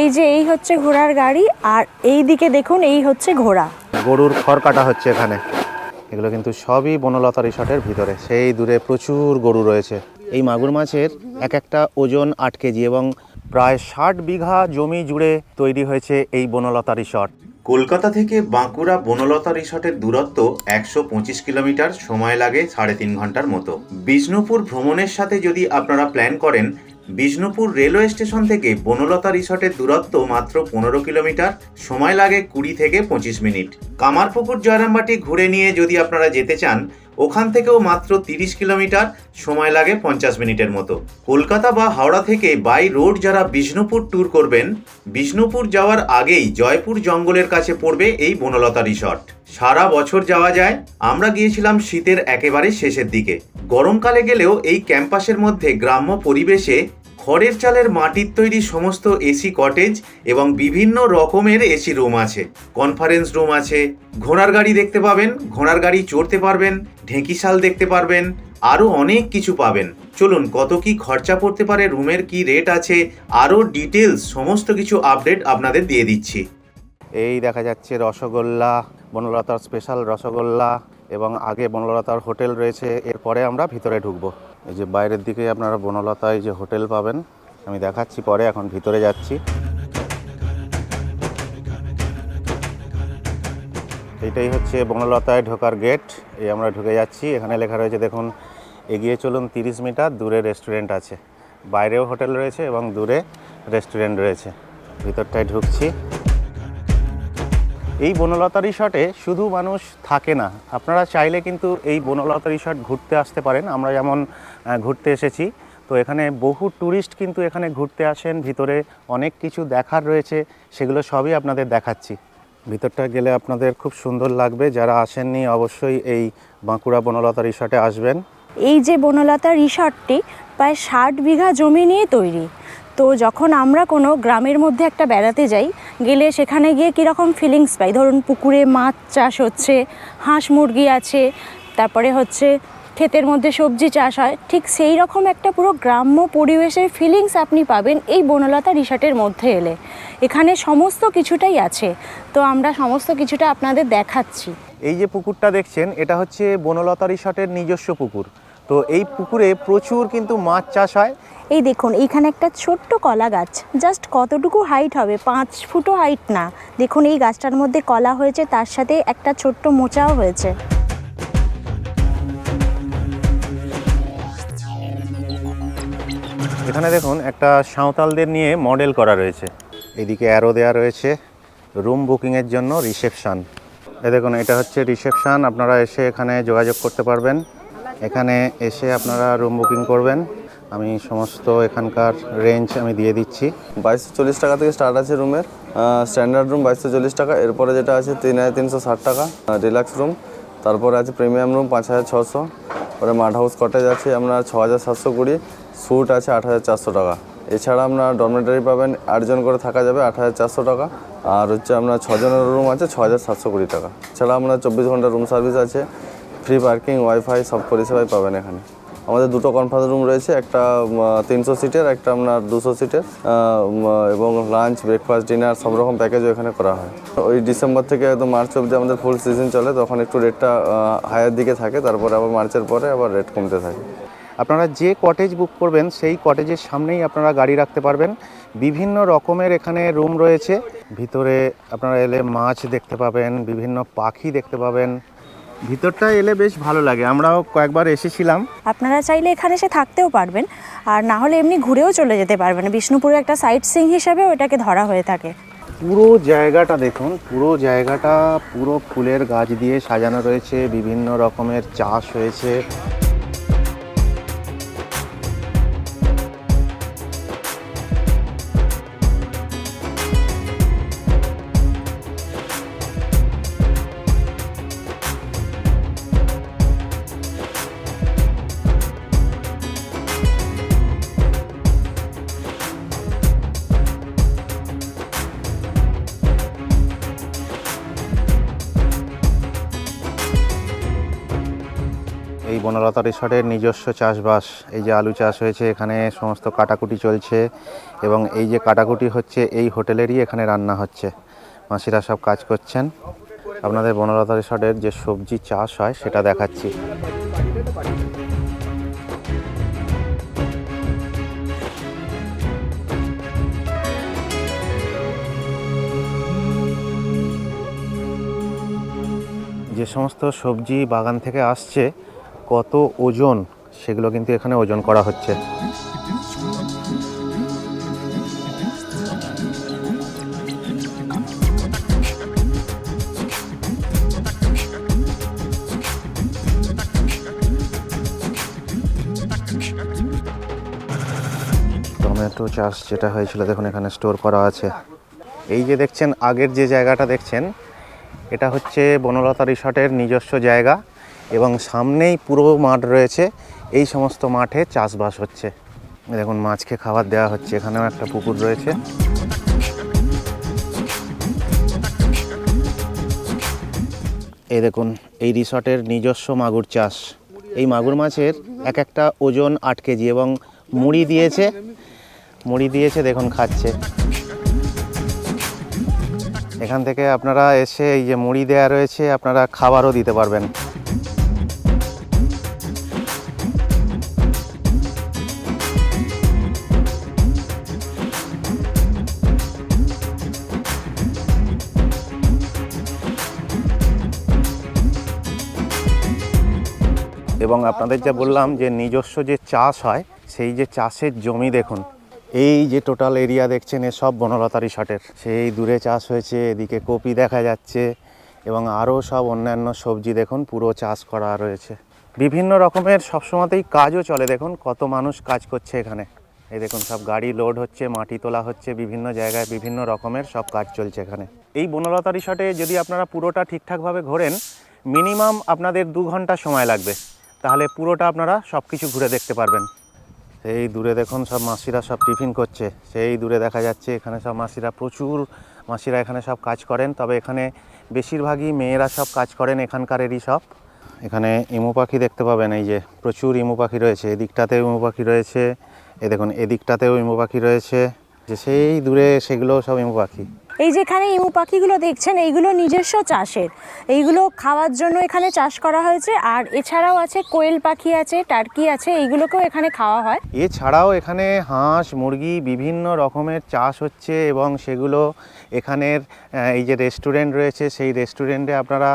এই যে এই হচ্ছে ঘোড়ার গাড়ি আর এই দিকে দেখুন এই হচ্ছে ঘোড়া। গরুর খড় কাটা হচ্ছে এখানে। এগুলো কিন্তু সবই বনলতা রিসর্টের ভিতরে। সেই দূরে প্রচুর গরু রয়েছে। এই মাগুর মাছের এক একটা ওজন আট কেজি এবং প্রায় ষাট বিঘা জমি জুড়ে তৈরি হয়েছে এই বনলতা রিসর্ট। কলকাতা থেকে বাঁকুড়া বনলতা রিসর্টের দূরত্ব একশো পঁচিশ কিলোমিটার। সময় লাগে সাড়ে তিন ঘণ্টার মতো। বিষ্ণুপুর ভ্রমণের সাথে যদি আপনারা প্ল্যান করেন বিষ্ণুপুর রেলওয়ে স্টেশন থেকে বনলতা রিসর্টের দূরত্ব মাত্র পনেরো কিলোমিটার, সময় লাগে কুড়ি থেকে পঁচিশ মিনিট। কামারপুকুর জয়রামবাটি ঘুরে নিয়ে যদি আপনারা যেতে চান ওখান থেকেও মাত্র তিরিশ কিলোমিটার। সময় লাগে পঞ্চাশ মিনিটের মতো। কলকাতা বা হাওড়া থেকে বাই রোড যারা বিষ্ণুপুর ট্যুর করবেন, বিষ্ণুপুর যাওয়ার আগেই জয়পুর জঙ্গলের কাছে পড়বে এই বনলতা রিসর্ট সারা বছর যাওয়া যায়, আমরা গিয়েছিলাম শীতের একেবারে শেষের দিকে। গরমকালে গেলেও এই ক্যাম্পাসের মধ্যে গ্রাম্য পরিবেশে খড়ের চালের মাটির তৈরি সমস্ত এসি কটেজ এবং বিভিন্ন রকমের এসি রুম আছে। কনফারেন্স রুম আছে, ঘোড়ার গাড়ি দেখতে পাবেন, ঘোড়ার গাড়ি চড়তে পারবেন ঢেঁকিশাল দেখতে পারবেন, আরও অনেক কিছু পাবেন। চলুন, কত কি খরচা পড়তে পারে, রুমের কি রেট আছে, আরও ডিটেলস সমস্ত কিছু আপডেট আপনাদের দিয়ে দিচ্ছি। এই দেখা যাচ্ছে রসগোল্লা বনলতার স্পেশাল রসগোল্লা এবং আগে বনলতার হোটেল রয়েছে, এরপরে আমরা ভিতরে ঢুকবো। এই যে বাইরের দিকে আপনারা বনলতায় যে হোটেল পাবেন, আমি দেখাচ্ছি পরে, এখন ভিতরে যাচ্ছি। এইটাই হচ্ছে বনলতায় ঢোকার গেট এই আমরা ঢুকে যাচ্ছি। এখানে লেখা রয়েছে, দেখুন, এগিয়ে চলুন তিরিশ মিটার, দূরে রেস্টুরেন্ট আছে। বাইরেও হোটেল রয়েছে এবং দূরে রেস্টুরেন্ট রয়েছে। ভিতরটায় ঢুকছি। এই বনলতা রিসর্টে শুধু মানুষ থাকে না, আপনারা চাইলে কিন্তু এই বনলতা রিসর্ট ঘুরতে আসতে পারেন, আমরা যেমন ঘুরতে এসেছি। তো এখানে বহু ট্যুরিস্ট কিন্তু এখানে ঘুরতে আসেন, ভিতরে অনেক কিছু দেখার রয়েছে, সেগুলো সবই আপনাদের দেখাচ্ছি। ভিতরটা গেলে আপনাদের খুব সুন্দর লাগবে, যারা আসেননি অবশ্যই এই বাঁকুড়া বনলতা রিসর্টে আসবেন। এই যে বনলতা রিসর্টটি প্রায় ষাট বিঘা জমি নিয়ে তৈরি। তো যখন আমরা কোনো গ্রামের মধ্যে একটা বেড়াতে যাই, গেলে সেখানে গিয়ে কীরকম ফিলিংস পাই? ধরুন পুকুরে মাছ চাষ হচ্ছে, হাঁস মুরগি আছে, তারপরে হচ্ছে ক্ষেতের মধ্যে সবজি চাষ হয়, ঠিক সেই রকম একটা পুরো গ্রাম্য পরিবেশের ফিলিংস আপনি পাবেন এই বনলতা রিসর্টের মধ্যে এলে। এখানে সমস্ত কিছুটাই আছে। তো আমরা সমস্ত কিছুটা আপনাদের দেখাচ্ছি। এই যে পুকুরটা দেখছেন, এটা হচ্ছে বনলতা রিসর্টের নিজস্ব পুকুর। তো এই পুকুরে প্রচুর কিন্তু মাছ চাষ হয় এই দেখুন, এইখানে একটা ছোট্ট কলা গাছ জাস্ট কতটুকু হাইট হবে? পাঁচ ফুটও হাইট না। দেখুন, এই গাছটার মধ্যে কলা হয়েছে, তার সাথে একটা ছোট্ট মোচাও হয়েছে। এখানে দেখুন, একটা সাঁওতালদের নিয়ে মডেল করা রয়েছে। এদিকে অ্যারো দেওয়া রয়েছে রুম বুকিংয়ের জন্য রিসেপশন এ দেখুন, এটা হচ্ছে রিসেপশন আপনারা এসে এখানে যোগাযোগ করতে পারবেন। এখানে এসে আপনারা রুম বুকিং করবেন। আমি সমস্ত এখানকার রেঞ্জ আমি দিয়ে দিচ্ছি। বাইশশো চল্লিশ টাকা থেকে স্টার্ট আছে রুমের স্ট্যান্ডার্ড রুম বাইশশো চল্লিশ টাকা। এরপরে যেটা আছে, তিন হাজার তিনশো ষাট টাকা। ডিলাক্স রুম তারপরে আছে প্রিমিয়াম রুম পাঁচ হাজার ছশো। পরে মাড হাউস কটেজ আছে, আপনার ছ হাজার সাতশো কুড়ি। স্যুট আছে, আট হাজার চারশো টাকা। এছাড়া আপনার ডরমেটারি পাবেন, আটজন করে থাকা যাবে, আট হাজার চারশো টাকা। আর হচ্ছে আপনার ছজনের রুম আছে ছ হাজার সাতশো কুড়ি টাকা। এছাড়া আপনার চব্বিশ ঘণ্টা রুম সার্ভিস আছে। ফ্রি পার্কিং ওয়াইফাই সব পরিষেবাই পাবেন এখানে। আমাদের দুটো কনফারেন্স রুম রয়েছে, একটা তিনশো সিটের একটা আপনার দুশো সিটের এবং লাঞ্চ ব্রেকফাস্ট ডিনার সব রকম প্যাকেজও এখানে করা হয়। ওই ডিসেম্বর থেকে একদম মার্চ অবধি আমাদের ফুল সিজন চলে, তখন একটু রেটটা হায়ার দিকে থাকে, তারপরে আবার মার্চের পরে আবার রেট কমতে থাকে। আপনারা যে কটেজ বুক করবেন, সেই কটেজের সামনেই আপনারা গাড়ি রাখতে পারবেন। বিভিন্ন রকমের এখানে রুম রয়েছে। ভিতরে আপনারা এলে মাছ দেখতে পাবেন, বিভিন্ন পাখি দেখতে পাবেন ভিতরটা এলে বেশ ভালো লাগে। আমরাও কয়েকবার এসেছিলাম। আপনারা চাইলে এখানে এসে থাকতেও পারবেন। আর না হলে এমনি ঘুরেও চলে যেতে পারবেন। বিষ্ণুপুরে একটা সাইট সিং হিসাবে এটাকে ধরা হয়ে থাকে। পুরো জায়গাটা দেখুন পুরো জায়গাটা পুরো ফুলের গাছ দিয়ে সাজানো রয়েছে। বিভিন্ন রকমের চাষ হয়েছে। বনলতা রিসর্টের নিজস্ব চাষবাস। এই যে আলু চাষ হয়েছে, এখানে সমস্ত কাটাকুটি চলছে এবং এই যে কাটাকুটি হচ্ছে, এই হোটেলেরই এখানে রান্না হচ্ছে। মাসিরা সব কাজ করছেন। আপনাদের বনলতা রিসর্টের যে সবজি চাষ হয়, সেটা দেখাচ্ছি। যে সমস্ত সবজি বাগান থেকে আসছে কত ওজন, সেগুলো কিন্তু এখানে ওজন করা হচ্ছে। টমেটো চাষ যেটা হয়েছিল, দেখুন এখানে স্টোর করা আছে। এই যে দেখছেন, আগের যে জায়গাটা দেখছেন, এটা হচ্ছে বনলতা রিসর্টের নিজস্ব জায়গা। এবং সামনেই পুরো মাঠ রয়েছে। এই সমস্ত মাঠে চাষবাস হচ্ছে। দেখুন, মাছকে খাবার দেওয়া হচ্ছে। এখানেও একটা পুকুর রয়েছে। এই দেখুন, এই রিসর্টের নিজস্ব মাগুর চাষ। এই মাগুর মাছের এক একটা ওজন আট কেজি এবং মুড়ি দিয়েছে। মুড়ি দিয়েছে, দেখুন, খাচ্ছে। এখান থেকে আপনারা এসে এই যে মুড়ি দেয়া রয়েছে, আপনারা খাবারও দিতে পারবেন। এবং আপনাদের যা বললাম যে নিজস্ব যে চাষ হয়, সেই যে চাষের জমি দেখুন, এই যে টোটাল এরিয়া দেখছেন এসব বনলতা রিসর্টের সেই দূরে চাষ হয়েছে, এদিকে কপি দেখা যাচ্ছে, এবং আরও সব অন্যান্য সবজি দেখুন, পুরো চাষ করা রয়েছে। বিভিন্ন রকমের সবসময়তেই কাজও চলে, দেখুন, কত মানুষ কাজ করছে এখানে। এই দেখুন, সব গাড়ি লোড হচ্ছে, মাটি তোলা হচ্ছে, বিভিন্ন জায়গায় বিভিন্ন রকমের সব কাজ চলছে এখানে। এই বনলতা রিসর্টে যদি আপনারা পুরোটা ঠিকঠাকভাবে ঘোরেন, মিনিমাম আপনাদের দু ঘণ্টা সময় লাগবে। তাহলে পুরোটা আপনারা সব কিছু ঘুরে দেখতে পারবেন। সেই দূরে দেখুন সব মাসিরা সব টিফিন করছে। সেই দূরে দেখা যাচ্ছে এখানে সব মাসিরা প্রচুর মাসিরা এখানে সব কাজ করেন। তবে এখানে বেশিরভাগই মেয়েরা সব কাজ করেন এখানকারেরই সব। এখানে ইমু পাখি দেখতে পাবেন, এই যে প্রচুর ইমু পাখি রয়েছে। এদিকটাতেও ইমু পাখি রয়েছে। এ দেখুন, এদিকটাতেও ইমু পাখি রয়েছে। যে সেই দূরে সেগুলো সব ইমু পাখি। এই যেখানে ইমু পাখিগুলো দেখছেন এইগুলো নিজস্ব চাষের। এইগুলো খাওয়ার জন্য এখানে চাষ করা হয়েছে আর এছাড়াও আছে কোয়েল পাখি আছে টার্কি আছে এইগুলোকেও এখানে খাওয়া হয়। এছাড়াও এখানে হাঁস মুরগি বিভিন্ন রকমের চাষ হচ্ছে এবং সেগুলো এখানের এই যে রেস্টুরেন্ট রয়েছে সেই রেস্টুরেন্টে আপনারা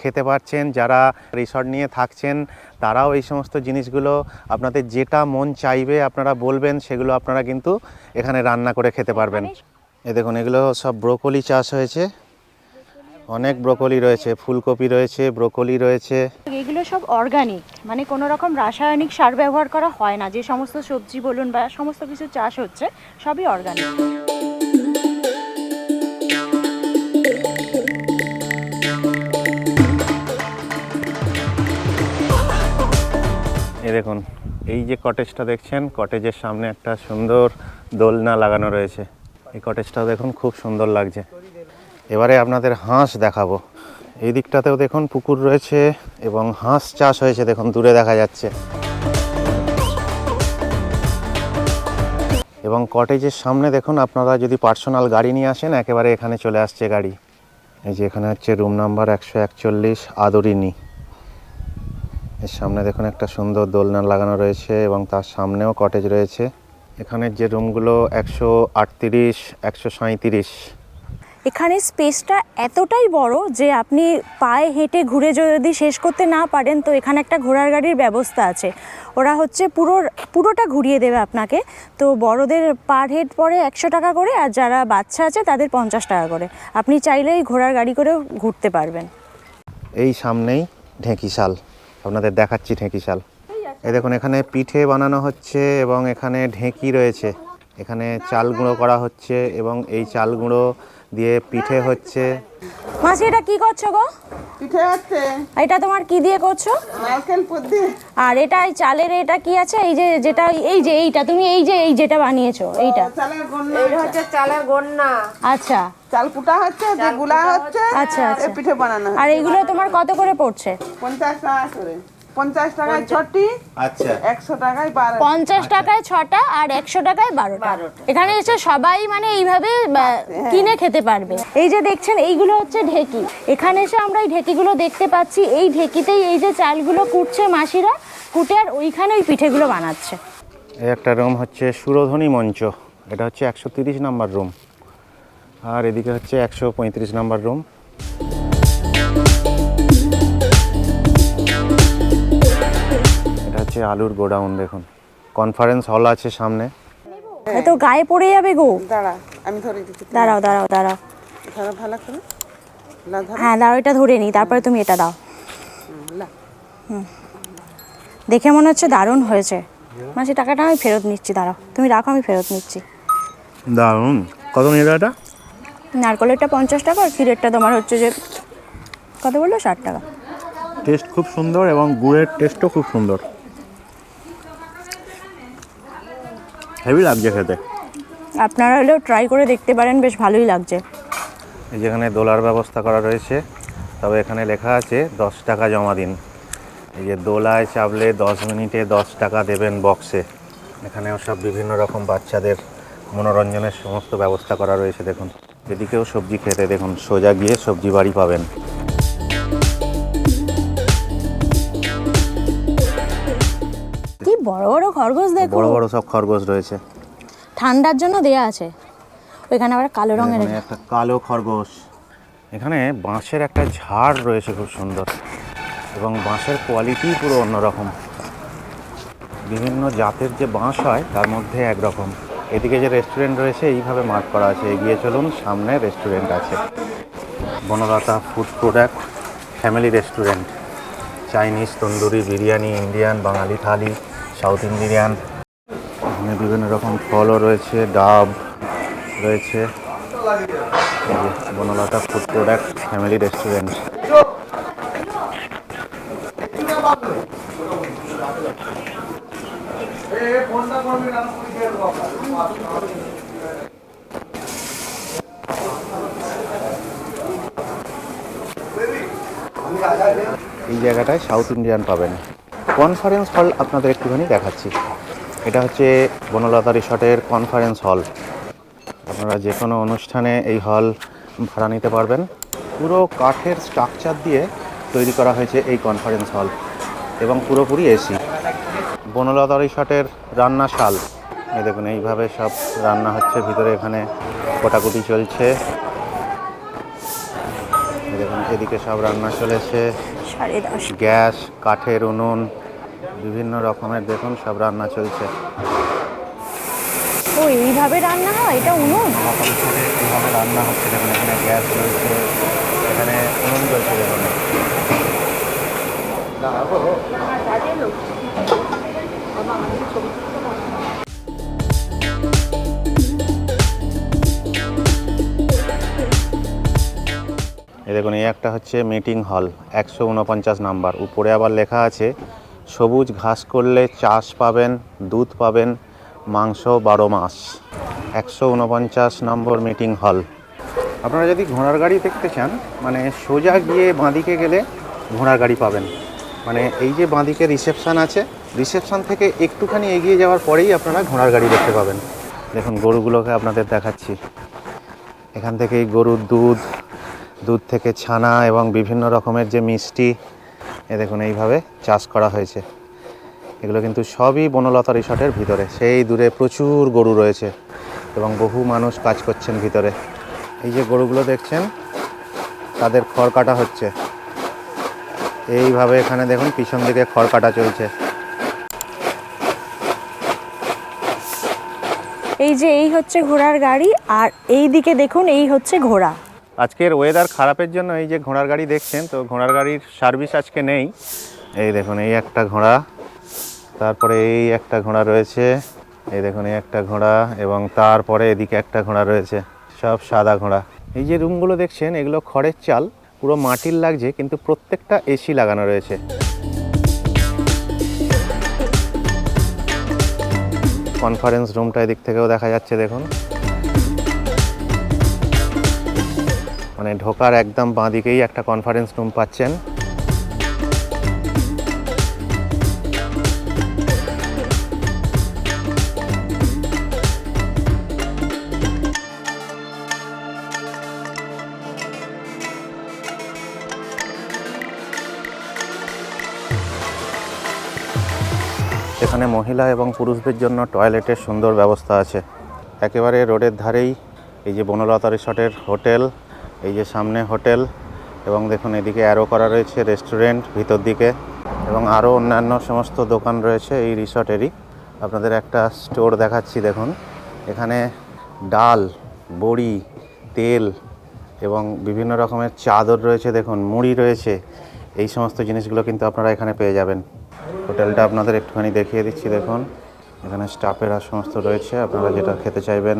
খেতে পারছেন। যারা রিসর্ট নিয়ে থাকছেন তারাও এই সমস্ত জিনিসগুলো আপনাদের যেটা মন চাইবে আপনারা বলবেন সেগুলো আপনারা কিন্তু এখানে রান্না করে খেতে পারবেন। এ দেখুন এগুলো সব ব্রোকলি চাষ হয়েছে। অনেক ব্রোকলি রয়েছে ফুলকপি রয়েছে ব্রোকলি রয়েছে। এগুলো সব অর্গানিক মানে কোনো রকম রাসায়নিক সার ব্যবহার করা হয় না। যে সমস্ত সবজি বলুন বা সমস্ত কিছু চাষ হচ্ছে সবই অর্গানিক এ দেখুন এই যে কটেজটা দেখছেন কটেজের সামনে একটা সুন্দর দোলনা লাগানো রয়েছে। এই কটেজটাও দেখুন খুব সুন্দর লাগছে। এবারে আপনাদের হাঁস দেখাবো। এই দিকটাতেও দেখুন পুকুর রয়েছে এবং হাঁস চাষ হয়েছে, দেখুন দূরে দেখা যাচ্ছে। এবং কটেজের সামনে দেখুন, আপনারা যদি পার্সোনাল গাড়ি নিয়ে আসেন, একেবারে এখানে চলে আসছে গাড়ি। এই যে এখানে হচ্ছে রুম নাম্বার একশো একচল্লিশ আদরিনী। এর সামনে দেখুন একটা সুন্দর দোলনা লাগানো রয়েছে এবং তার সামনেও কটেজ রয়েছে। এখানের যে রুমগুলো একশো আটত্রিশ একশো সাঁইত্রিশ। এখানে স্পেসটা এতটাই বড় যে আপনি পায়ে হেঁটে ঘুরে যদি শেষ করতে না পারেন তো এখানে একটা ঘোড়ার গাড়ির ব্যবস্থা আছে। ওরা হচ্ছে পুরো পুরোটা ঘুরিয়ে দেবে আপনাকে। তো বড়দের পার হেড পড়ে একশো টাকা করে আর যারা বাচ্চা আছে তাদের পঞ্চাশ টাকা করে। আপনি চাইলেই ঘোড়ার গাড়ি করেও ঘুরতে পারবেন। এই সামনেই ঢেঁকিশাল। আপনাদের দেখাচ্ছি ঢেঁকিশাল। এই দেখুন এখানে পিঠে বানানো হচ্ছে এবং এখানে ঢেঁকি রয়েছে। এখানে চাল গুঁড়ো করা হচ্ছে এবং এই চাল গুঁড়ো দিয়ে পিঠে হচ্ছে। মাসি এটা কি করছ গো? পিঠে হচ্ছে। এটা তোমার কি দিয়ে করছ? নারকেল পুদ্দি আর এটা এই চালের এটা কি আছে? এই যে যেটা এই যে এইটা তুমি এই যে এই যেটা বানিয়েছো এইটা। চালের গন্না এটা হচ্ছে চালের গন্না। আচ্ছা। চাল কুটা হচ্ছে গুলা হচ্ছে আচ্ছা, আচ্ছা। পিঠে বানানো আর এইগুলো তোমার কত করে পড়ছে? পঞ্চাশ টাকা করে। পঞ্চাশ টাকায় ছটি আচ্ছা। একশো টাকায় বারো পঞ্চাশ টাকায় ছটা আর একশো টাকায় বারোটা। এখানে এসে সবাই মানে এইভাবে কিনে খেতে পারবে। এই যে দেখছেন এইগুলো হচ্ছে ঢেকি। এখানে এসে আমরা এই ঢেকিগুলো দেখতে পাচ্ছি। এই ঢেকিতেই এই যে চালগুলো কুটছে মাসিরা কুটে আর ওইখানে ওই পিঠেগুলো বানাচ্ছে। এই একটা রুম হচ্ছে সুরধ্বনি মঞ্চ। এটা হচ্ছে একশো তিরিশ নাম্বার রুম। আর এদিকে হচ্ছে একশো পঁয়ত্রিশ নাম্বার রুম। হচ্ছে আলুর গোডাউন দেখুন। কনফারেন্স হল আছে সামনে। এ তো গায়ে পড়ে যাবে গো। দাঁড়া আমি ধরে দিচ্ছি দাঁড়াও দাঁড়াও দাঁড়াও। ধরো ভালো করে। হ্যাঁ দাঁড়াও এটা ধরে নিই তারপরে তুমি এটা দাও। লা। দেখে মনে হচ্ছে দারুণ হয়েছে। মাসি টাকাটা আমি ফেরত নিচ্ছি দাঁড়াও। তুমি রাখো আমি ফেরত নিচ্ছি। দারুণ কত নিল এটা? নারকলেরটা পঞ্চাশ টাকা আর ক্ষীরেরটা তোমার হচ্ছে যে কত বলল? ষাট টাকা। টেস্ট খুব সুন্দর এবং গুড়ের টেস্টও খুব সুন্দর। হেভি লাগছে খেতে। আপনারা হলেও ট্রাই করে দেখতে পারেন বেশ ভালোই লাগছে। এই যেখানে দোলার ব্যবস্থা করা রয়েছে তবে এখানে লেখা আছে দশ টাকা জমা দিন। এই যে দোলায় চাপলে দশ মিনিটে দশ টাকা দেবেন বক্সে এখানেও সব বিভিন্ন রকম বাচ্চাদের মনোরঞ্জনের সমস্ত ব্যবস্থা করা রয়েছে দেখুন। এদিকেও সবজি খেতে দেখুন সোজা গিয়ে সবজি বাড়ি পাবেন। বড় বড় খরগোশ দেখো। বড় বড় সব খরগোশ রয়েছে। ঠান্ডার জন্য দেয়া আছে। ওইখানে আবার কালো রঙের একটা কালো খরগোশ। এখানে বাঁশের একটা ঝাড় রয়েছে খুব সুন্দর এবং বাঁশের কোয়ালিটি পুরো অন্যরকম। বিভিন্ন জাতের যে বাঁশ হয় তার মধ্যে একরকম। এদিকে যে রেস্টুরেন্ট রয়েছে এইভাবে মার্ক করা আছে। এগিয়ে চলুন সামনে রেস্টুরেন্ট আছে। Banalata food product family restaurant Chinese tandoori biryani Indian বাঙালি থালি। South Indian. এখানে বিভিন্ন রকম ফলও রয়েছে, ডাব রয়েছে। Banalata food product family restaurant. এই জায়গাটায় সাউথ ইন্ডিয়ান পাবেন। কনফারেন্স হল আপনাদের একটুখানি দেখাচ্ছি। এটা হচ্ছে বনলতা রিসর্টের কনফারেন্স হল আপনারা যে কোনো অনুষ্ঠানে এই হল ভাড়া নিতে পারবেন। পুরো কাঠের স্ট্রাকচার দিয়ে তৈরি করা হয়েছে এই কনফারেন্স হল এবং পুরোপুরি এসি। বনলতা রিসর্টের রান্নাশাল এই দেখুন এইভাবে সব রান্না হচ্ছে। ভিতরে এখানে কোটাকুটি চলছে। দেখুন এদিকে সব রান্না চলেছে। গ্যাস কাঠের উনুন বিভিন্ন রকমের দেখুন সব রান্না চলছে। ও এইভাবে রান্না হয়? এটা উনুন? কীভাবে রান্না হচ্ছে দেখুন এখানে গ্যাস রয়েছে এখানে উনুন চলছে দেখুন। দেখুন এই একটা হচ্ছে মিটিং হল একশো উনপঞ্চাশ নাম্বার। উপরে আবার লেখা আছে সবুজ ঘাস করলে চাষ পাবেন, দুধ পাবেন, মাংস বারো মাস। একশো উনপঞ্চাশ নম্বর মিটিং হল আপনারা যদি ঘোড়ার গাড়ি দেখতে চান মানে সোজা গিয়ে বাঁদিকে গেলে ঘোড়ার গাড়ি পাবেন। মানে এই যে বাঁদিকে রিসেপশান আছে রিসেপশান থেকে একটুখানি এগিয়ে যাওয়ার পরেই আপনারা ঘোড়ার গাড়ি দেখতে পাবেন। দেখুন, গরুগুলোকে আপনাদের দেখাচ্ছি। এখান থেকেই গরুর দুধ দুধ থেকে ছানা এবং বিভিন্ন রকমের যে মিষ্টি এ দেখুন, এইভাবে চাষ করা হয়েছে। এগুলো কিন্তু সবই বনলতা রিসর্টের ভিতরে। সেই দূরে প্রচুর গরু রয়েছে এবং বহু মানুষ কাজ করছেন ভিতরে। এই যে গরুগুলো দেখছেন, তাদের খড় কাটা হচ্ছে। এইভাবে এখানে দেখুন, পিছন দিকে খড় কাটা চলছে। এই যে এই হচ্ছে ঘোড়ার গাড়ি, আর এই দিকে দেখুন, এই হচ্ছে ঘোড়া। আজকের ওয়েদার খারাপের জন্য এই যে ঘোড়ার গাড়ি দেখছেন, তো ঘোড়ার গাড়ির সার্ভিস আজকে নেই। এই দেখুন, এই একটা ঘোড়া, তারপরে এই একটা ঘোড়া রয়েছে, এই দেখুন, এই একটা ঘোড়া, এবং তারপরে এদিকে একটা ঘোড়া রয়েছে, সব সাদা ঘোড়া। এই যে রুমগুলো দেখছেন, এগুলো খড়ের চাল, পুরো মাটির লাগছে, কিন্তু প্রত্যেকটা এসি লাগানো রয়েছে। কনফারেন্স রুমটা এদিক থেকেও দেখা যাচ্ছে, দেখুন। মানে ঢোকার একদম বাঁ দিকেই একটা কনফারেন্স রুম পাচ্ছেন। এখানে মহিলা এবং পুরুষদের জন্য টয়লেটের সুন্দর ব্যবস্থা আছে। একেবারে রোডের ধারেই এই যে বনলতা রিসর্টের হোটেল এই যে সামনে হোটেল এবং দেখুন এদিকে অ্যারো করা রয়েছে রেস্টুরেন্ট ভিতর দিকে এবং আরও অন্যান্য সমস্ত দোকান রয়েছে এই রিসর্টেরই আপনাদের একটা স্টোর দেখাচ্ছি, দেখুন। এখানে ডাল, বড়ি, তেল এবং বিভিন্ন রকমের চাদর রয়েছে, দেখুন। মুড়ি রয়েছে। এই সমস্ত জিনিসগুলো কিন্তু আপনারা এখানে পেয়ে যাবেন। হোটেলটা আপনাদের একটুখানি দেখিয়ে দিচ্ছি, দেখুন। এখানে স্টাফেরা সমস্ত রয়েছে, আপনারা যেটা খেতে চাইবেন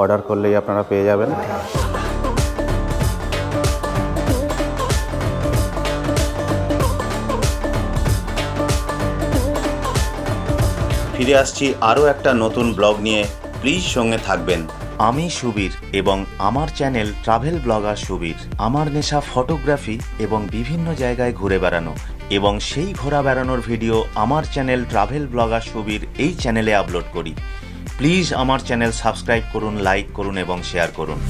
অর্ডার করলেই আপনারা পেয়ে যাবেন। ফিরে আসছি আরও একটা নতুন ব্লগ নিয়ে। প্লিজ সঙ্গে থাকবেন। আমি সুবীর এবং আমার চ্যানেল ট্রাভেল ব্লগার সুবীর। আমার নেশা ফটোগ্রাফি এবং বিভিন্ন জায়গায় ঘুরে বেড়ানো এবং সেই ঘোরা বেড়ানোর ভিডিও আমার চ্যানেল ট্রাভেল ব্লগার সুবীর এই চ্যানেলে আপলোড করি। প্লিজ আমার চ্যানেল সাবস্ক্রাইব করুন, লাইক করুন এবং শেয়ার করুন।